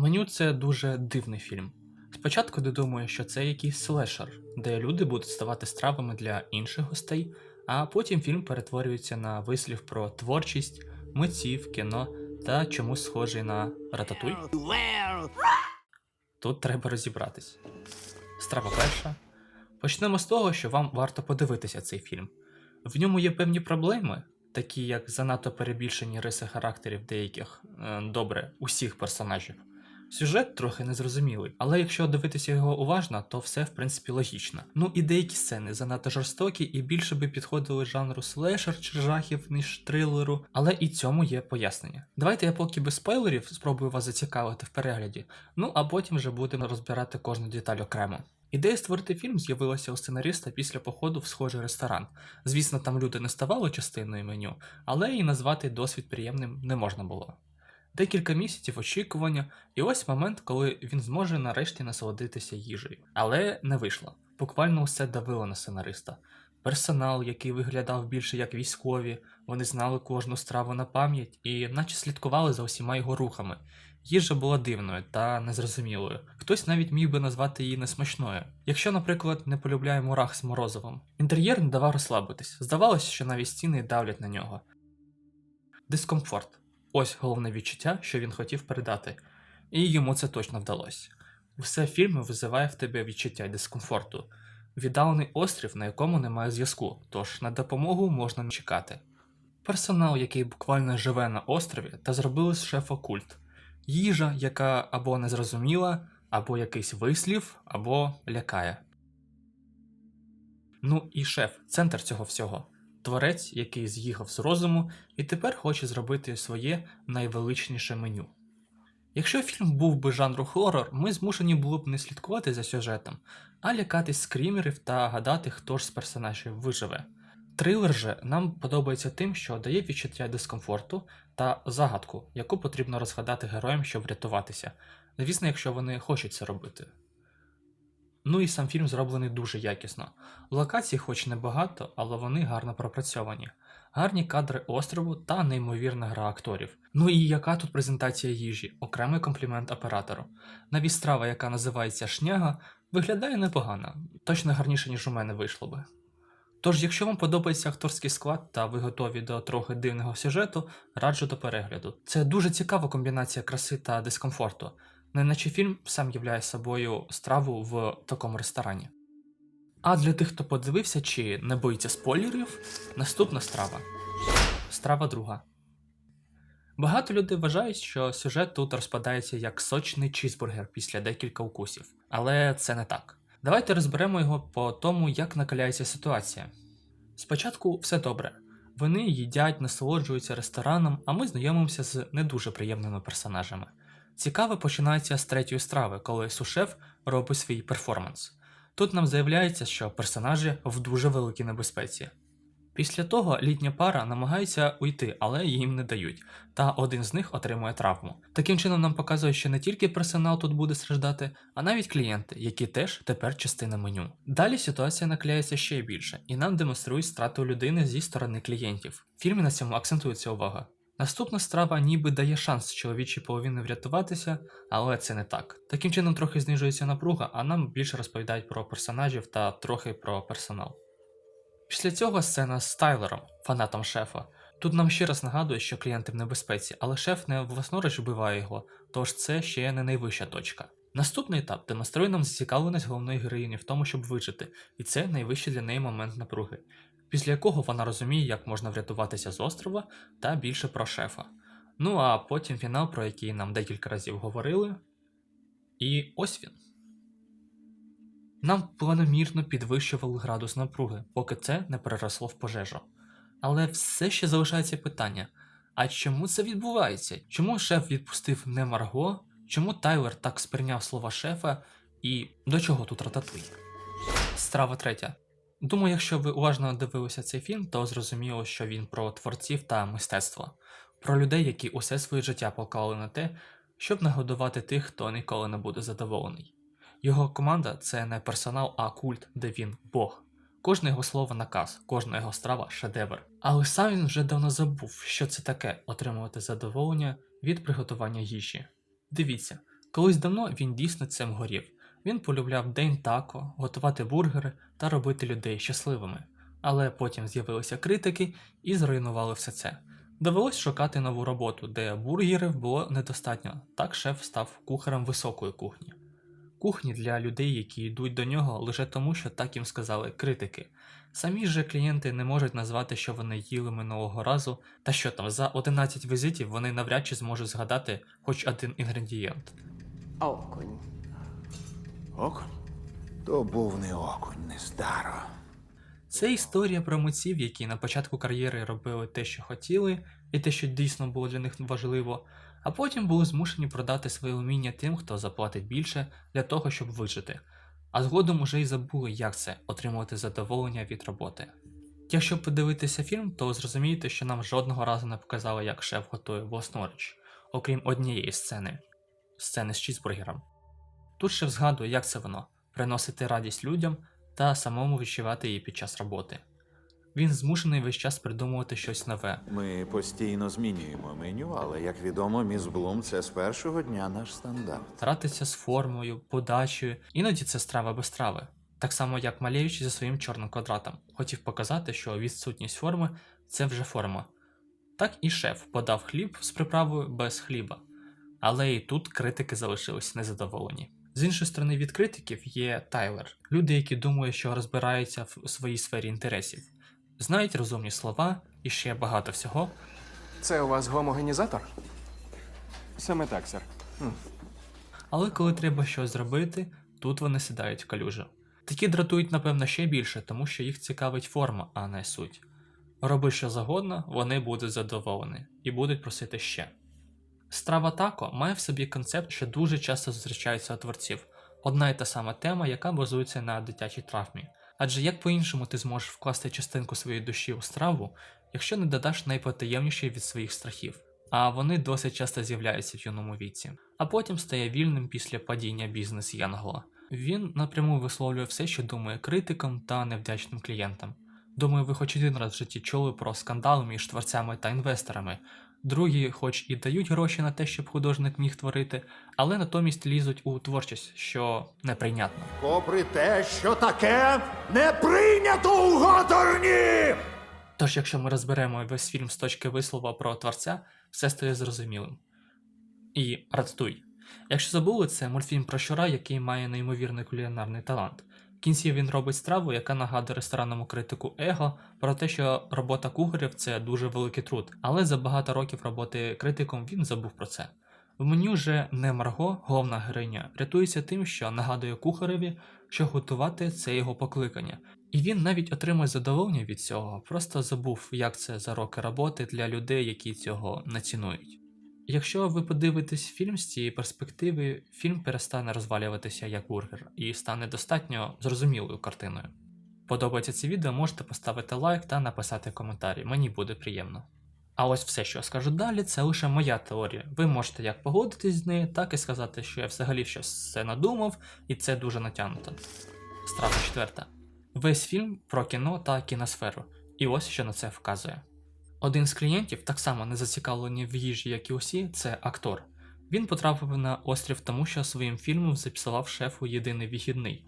Меню це дуже дивний фільм. Спочатку ти думаєш, що це якийсь слешер, де люди будуть ставати стравами для інших гостей, а потім фільм перетворюється на вислів про творчість, митців, кіно та чомусь схожий на рататуй. Тут треба розібратись. Страва перша. Почнемо з того, що вам варто подивитися цей фільм. В ньому є певні проблеми, такі як занадто перебільшені риси характерів деяких, е, добре, усіх персонажів. Сюжет трохи незрозумілий, але якщо дивитися його уважно, то все в принципі логічно. Ну і деякі сцени занадто жорстокі і більше би підходили жанру слешер чи жахів, ніж трилеру, але і цьому є пояснення. Давайте я поки без спойлерів спробую вас зацікавити в перегляді, ну а потім вже будемо розбирати кожну деталь окремо. Ідея створити фільм з'явилася у сценариста після походу в схожий ресторан. Звісно, там люди не ставали частиною меню, але і назвати досвід приємним не можна було. Декілька місяців очікування, і ось момент, коли він зможе нарешті насолодитися їжею. Але не вийшло. Буквально усе давило на сценариста. Персонал, який виглядав більше як військові, вони знали кожну страву на пам'ять і наче слідкували за усіма його рухами. Їжа була дивною та незрозумілою. Хтось навіть міг би назвати її несмачною. Якщо, наприклад, не полюбляє мурах з морозивом. Інтер'єр не давав розслабитись. Здавалося, що навіть стіни давлять на нього. Дискомфорт. Ось головне відчуття, що він хотів передати, і йому це точно вдалося. Все фільм визиває в тебе відчуття дискомфорту, віддалений острів, на якому немає зв'язку, тож на допомогу можна не чекати. Персонал, який буквально живе на острові, та зробили з шефа культ, їжа, яка або незрозуміла, або якийсь вислів, або лякає. Ну і шеф, центр цього всього творець, який з'їхав з розуму і тепер хоче зробити своє найвеличніше меню. Якщо фільм був би жанру хорор, ми змушені були б не слідкувати за сюжетом, а лякатись скрімерів та гадати, хто ж з персонажів виживе. Трилер же нам подобається тим, що дає відчуття дискомфорту та загадку, яку потрібно розгадати героям, щоб врятуватися. Звісно, якщо вони хочуть це робити. Ну і сам фільм зроблений дуже якісно. Локацій хоч небагато, але вони гарно пропрацьовані. Гарні кадри острову та неймовірна гра акторів. Ну і яка тут презентація їжі, окремий комплімент оператору. Навіть страва, яка називається шняга, виглядає непогано, точно гарніше, ніж у мене вийшло би. Тож, якщо вам подобається акторський склад та ви готові до трохи дивного сюжету, раджу до перегляду. Це дуже цікава комбінація краси та дискомфорту, неначе фільм сам являє собою страву в такому ресторані. А для тих, хто подивився чи не боїться спойлерів, наступна страва. Страва друга. Багато людей вважають, що сюжет тут розпадається як сочний чізбургер після декілька укусів, але це не так. Давайте розберемо його по тому, як накаляється ситуація. Спочатку все добре. Вони їдять, насолоджуються рестораном, а ми знайомимося з не дуже приємними персонажами. Цікаве починається з третьої страви, коли сушеф робить свій перформанс. Тут нам заявляється, що персонажі в дуже великій небезпеці. Після того літня пара намагається уйти, але їм не дають, та один з них отримує травму. Таким чином нам показує, що не тільки персонал тут буде страждати, а навіть клієнти, які теж тепер частина меню. Далі ситуація накляється ще більше, і нам демонструють страту людини зі сторони клієнтів. В фільмі на цьому акцентується увага. Наступна страва ніби дає шанс чоловічій половини врятуватися, але це не так. Таким чином трохи знижується напруга, а нам більше розповідають про персонажів та трохи про персонал. Після цього сцена з Тайлером, фанатом шефа. Тут нам ще раз нагадує, що клієнти в небезпеці, але шеф не власноруч вбиває його, тож це ще не найвища точка. Наступний етап демонструє нам зацікавленість головної героїні в тому, щоб вижити, і це найвищий для неї момент напруги, після якого вона розуміє, як можна врятуватися з острова та більше про шефа. Ну а потім фінал, про який нам декілька разів говорили. І ось він. Нам планомірно підвищували градус напруги, поки це не переросло в пожежу. Але все ще залишається питання: а чому це відбувається? Чому шеф відпустив не Марго? Чому Тайлер так сприйняв слова шефа? І до чого тут рататуй? Страва третя. Думаю, якщо ви уважно дивилися цей фільм, то зрозуміло, що він про творців та мистецтво, про людей, які усе своє життя поклали на те, щоб нагодувати тих, хто ніколи не буде задоволений. Його команда це не персонал, а культ, де він Бог. Кожне його слово наказ, кожна його страва шедевр. Але сам він вже давно забув, що це таке отримувати задоволення від приготування їжі. Дивіться, Колись давно він дійсно цим горів. Він полюбляв день тако, готувати бургери та робити людей щасливими. Але потім з'явилися критики і зруйнували все це. Довелось шукати нову роботу, де бургерів було недостатньо. Так шеф став кухарем високої кухні. Кухні для людей, які йдуть до нього лише тому, що так їм сказали критики. Самі ж клієнти не можуть назвати, що вони їли минулого разу, та що там за 11 візитів вони навряд чи зможуть згадати хоч один інгредієнт. Окунь. Окунь? То був не окунь, не старо. Це історія про митців, які на початку кар'єри робили те, що хотіли, і те, що дійсно було для них важливо, а потім були змушені продати своє уміння тим, хто заплатить більше для того, щоб вижити. А згодом уже й забули, як це отримувати задоволення від роботи. Якщо подивитися фільм, то зрозумієте, що нам жодного разу не показали, як шеф готує власноруч, окрім однієї сцени сцени з чізбургером. Тут шеф згадує, як це воно приносити радість людям та самому відчувати її під час роботи. Він змушений весь час придумувати щось нове, Ми постійно змінюємо меню, але як відомо, міс Блум це з першого дня наш стандарт. гратися з формою, подачею, іноді це страва без страви. Так само, як Малєвич зі своїм чорним квадратом хотів показати, що відсутність форми це вже форма. Так і шеф подав хліб з приправою без хліба. Але і тут критики залишились незадоволені. З іншої сторони, від критиків є Тайлер, люди, які думають, що розбираються в своїй сфері інтересів, знають розумні слова і ще багато всього, Це у вас гомогенізатор? Саме так, сер. Але коли треба щось зробити, тут вони сідають в калюжу. Такі дратують, напевно, ще більше, тому що їх цікавить форма, а не суть. Роби що завгодно, вони будуть задоволені і будуть просити ще. Страва тако має в собі концепт, що дуже часто зустрічається у творців, одна і та сама тема, яка базується на дитячій травмі. Адже як по-іншому ти зможеш вкласти частинку своєї душі у страву, якщо не додаш найпотаємніші від своїх страхів, а вони досить часто з'являються в юному віці, а потім стає вільним після падіння бізнес Янгла. Він напряму висловлює все, що думає критикам та невдячним клієнтам. Думаю, ви хоч один раз в житті чули про скандал між творцями та інвесторами. Другі, хоч і дають гроші на те, щоб художник міг творити, але натомість лізуть у творчість, що неприйнятно. Попри те, що таке не прийнято у Готорні! Тож, якщо ми розберемо весь фільм з точки вислова про творця, все стає зрозумілим. І Рататуй. Якщо забули, це мультфільм про щура, який має неймовірний кулінарний талант. Кінці він робить страву, яка нагадує ресторанному критику Его про те, що робота кухарів це дуже великий труд, але за багато років роботи критиком він забув про це. В меню же не Марго, головна героїня, рятується тим, що нагадує кухареві, що готувати це його покликання, і він навіть отримує задоволення від цього, просто забув, як це за роки роботи для людей, які цього не цінують. Якщо ви подивитесь фільм з цієї перспективи, фільм перестане розвалюватися як бургер і стане достатньо зрозумілою картиною. Подобається це відео, можете поставити лайк та написати коментарі, мені буде приємно. А ось все, що я скажу далі, це лише моя теорія. Ви можете як погодитись з нею, так і сказати, що я взагалі щось все надумав, і це дуже натягнуто. Страта четверта. Весь фільм про кіно та кіносферу. І ось що на це вказує. Один з клієнтів, так само не зацікавлений в їжі, як і усі, це актор. Він потрапив на острів тому, що своїм фільмом записував шефу єдиний вихідний.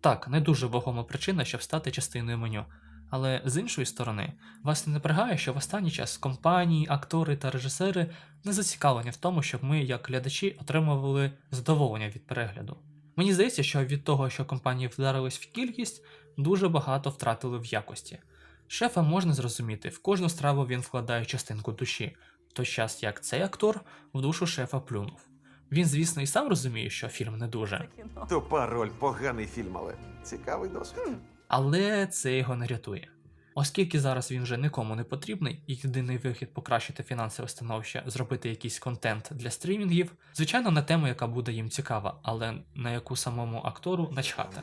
Так, не дуже вагома причина, щоб стати частиною меню. Але з іншої сторони, вас не напрягає, що в останній час компанії, актори та режисери не зацікавлені в тому, щоб ми, як глядачі, отримували задоволення від перегляду. Мені здається, що від того, що компанії вдарились в кількість, дуже багато втратили в якості. Шефа можна зрозуміти, в кожну страву він вкладає частинку душі, в той час як цей актор в душу шефа плюнув. Він, звісно, і сам розуміє, що фільм не дуже, Тупа роль, поганий фільм, але цікавий досвід. але це його не рятує. Оскільки зараз він вже нікому не потрібний, і єдиний вихід покращити фінансове становище, зробити якийсь контент для стрімінгів, звичайно, на тему, яка буде їм цікава, але на яку самому актору начхати.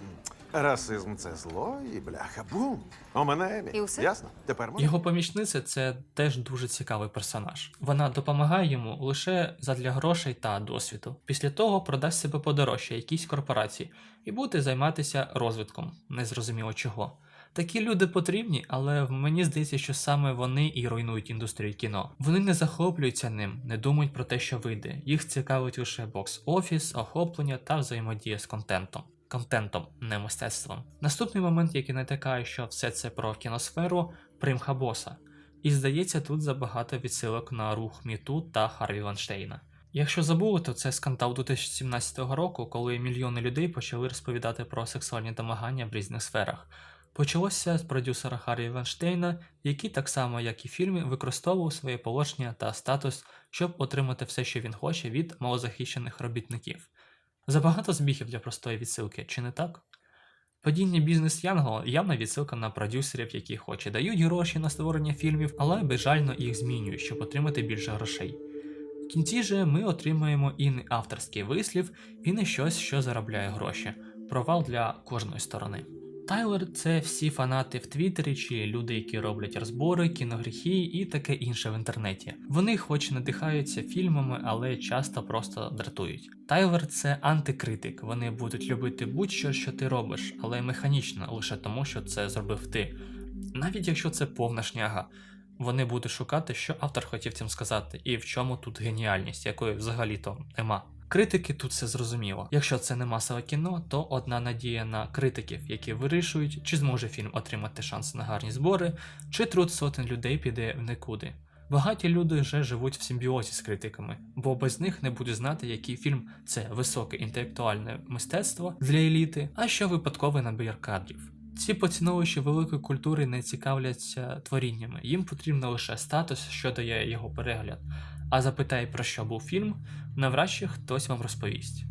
Расизм це зло і бляха бум. У мене Емі. І все? Ясно? Тепер можна? Його помічниця це теж дуже цікавий персонаж. Вона допомагає йому лише задля грошей та досвіду. Після того продасть себе подорожче якійсь корпорації і буде займатися розвитком, незрозуміло чого. Такі люди потрібні, але мені здається, що саме вони і руйнують індустрію кіно. Вони не захоплюються ним, не думають про те, що вийде. Їх цікавить лише бокс-офіс, охоплення та взаємодія з контентом. Контентом, не мистецтвом. Наступний момент, який натякає, що все це про кіносферу, примха боса. І здається, тут забагато відсилок на рух Міту та Харві Ванштейна. Якщо забули, то це скандал 2017 року, коли мільйони людей почали розповідати про сексуальні домагання в різних сферах. Почалося з продюсера Харві Ванштейна, який так само, як і в фільмі, використовував своє положення та статус, щоб отримати все, що він хоче від малозахищених робітників. Забагато збігів для простої відсилки, чи не так? Падіння бізнес Янго явна відсилка на продюсерів, які хоч і дають гроші на створення фільмів, але безжально їх змінюють, щоб отримати більше грошей. В кінці же ми отримаємо і не авторський вислів, і не щось, що заробляє гроші. Провал для кожної сторони. Тайлер це всі фанати в Твіттері чи люди, які роблять розбори, кіногріхи і таке інше в інтернеті. Вони хоч надихаються фільмами, але часто просто дратують. Тайлер це антикритик. Вони будуть любити будь-що, що ти робиш, але механічно, лише тому, що це зробив ти. Навіть якщо це повна шняга. Вони будуть шукати, що автор хотів цим сказати, і в чому тут геніальність, якої взагалі-то нема. Критики тут все зрозуміло. Якщо це не масове кіно, то одна надія на критиків, які вирішують, чи зможе фільм отримати шанс на гарні збори, чи труд сотень людей піде в нікуди. Багаті люди вже живуть в симбіозі з критиками, бо без них не буде знати, який фільм це високе інтелектуальне мистецтво для еліти, а що випадковий набір кадрів. Ці поціновувачі великої культури не цікавляться творіннями, їм потрібно лише статус, що дає його перегляд. А запитай, про що був фільм, навряд чи хтось вам розповість.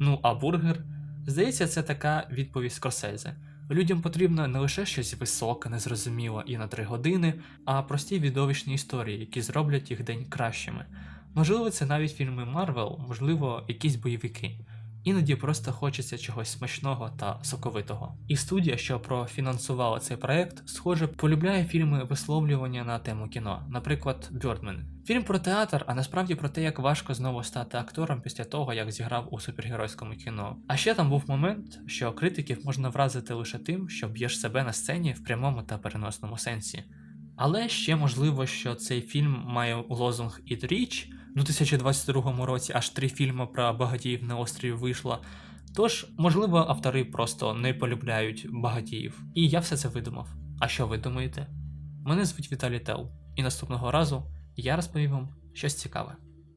Ну а бургер? Здається, це така відповідь Скорсезе. Людям потрібно не лише щось високе, незрозуміле і на три години, а прості відовищні історії, які зроблять їх день кращими. Можливо, це навіть фільми Марвел, можливо, якісь бойовики. Іноді просто хочеться чогось смачного та соковитого. І студія, що профінансувала цей проект, схоже, полюбляє фільми висловлювання на тему кіно, наприклад, Бьордмен. Фільм про театр, а насправді про те, як важко знову стати актором після того, як зіграв у супергеройському кіно. А ще там був момент, що критиків можна вразити лише тим, що б'єш себе на сцені в прямому та переносному сенсі. Але ще можливо, що цей фільм має лозунг «It Rich», у 2022 році аж три фільми про багатіїв на острові вийшло. Тож, можливо, автори просто не полюбляють багатіїв. І я все це видумав. А що ви думаєте? Мене звуть Віталій Тел, і наступного разу я розповім вам щось цікаве.